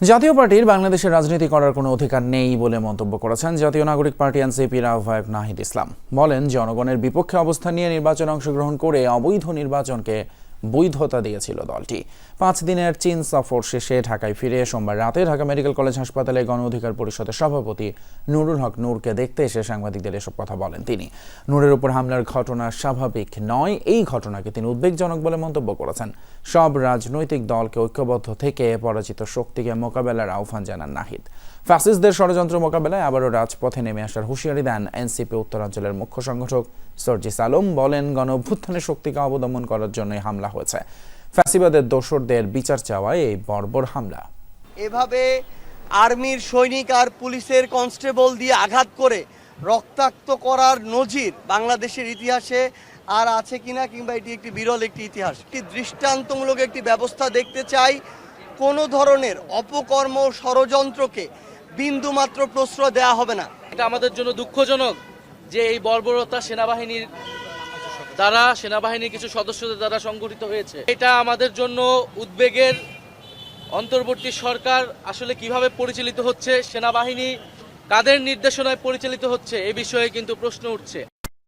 জাতীয় পার্টির বাংলাদেশের রাজনীতি করার কোনো অধিকার নেই বলে মন্তব্য করেছেন জাতীয় নাগরিক পার্টি এনসিপির আহ্বায়ক নাহিদ ইসলাম। বলেন, জনগণের বিপক্ষে অবস্থান নিয়ে নির্বাচনে অংশগ্রহণ করে অবৈধ নির্বাচনকে বৈধতা দিয়েছিল দলটি। পাঁচ দিনের চীন সফর শেষে ঢাকায় ফিরে সোমবার রাতে ঢাকা মেডিকেল কলেজ হাসপাতালে গণ অধিকার পরিষদের সভাপতি নুরুল হক নূরকে দেখতে এসে সাংবাদিকদের এসব কথা বলেন তিনি। নূরের উপর হামলার ঘটনা স্বাভাবিক নয়, এই ঘটনাকে তিনি উদ্বেগজনক বলে মন্তব্য করেছেন। সব রাজনৈতিক দলকে ঐক্যবদ্ধ থেকে পরাজিত শক্তিকে মোকাবেলার আহ্বান জানান নাহিদ। ফ্যাসিস্টদের ষড়যন্ত্র মোকাবেলায় আবারও রাজপথে নেমে আসার হুঁশিয়ারি দেন এনসিপি উত্তরাঞ্চলের মুখ্য সংগঠক সর্জিস আলম। বলেন গণ অভ্যুত্থানের শক্তিকে অবদমন করার জন্য হামলা হয়েছে। ফ্যাসিবাদের দোসরদের বিচার চাওয়ায় এই বর্বর হামলা। এভাবে আর্মির সৈনিক আর পুলিশের কনস্টেবল দিয়ে আঘাত করে রক্তাক্ত করার নজির বাংলাদেশের ইতিহাসে আর আছে কিনা কিংবা এটি একটি বিরল একটি ইতিহাস। একটি দৃষ্টান্তমূলক একটি ব্যবস্থা দেখতে চাই। কোনো ধরনের অপকর্ম ষড়যন্ত্রকে বিন্দুমাত্র প্রশ্রয় দেওয়া হবে না। এটা আমাদের জন্য দুঃখজনক যে এই বর্বরতা সেনাবাহিনীর দ্বারা, সেনাবাহিনীর কিছু সদস্যদের দ্বারা সংগঠিত হয়েছে। এটা আমাদের জন্য উদ্বেগের অন্তর্বর্তী সরকার আসলে কীভাবে পরিচালিত হচ্ছে, সেনাবাহিনী কাদের নির্দেশনায় পরিচালিত হচ্ছে এ বিষয়ে কিন্তু প্রশ্ন উঠছে।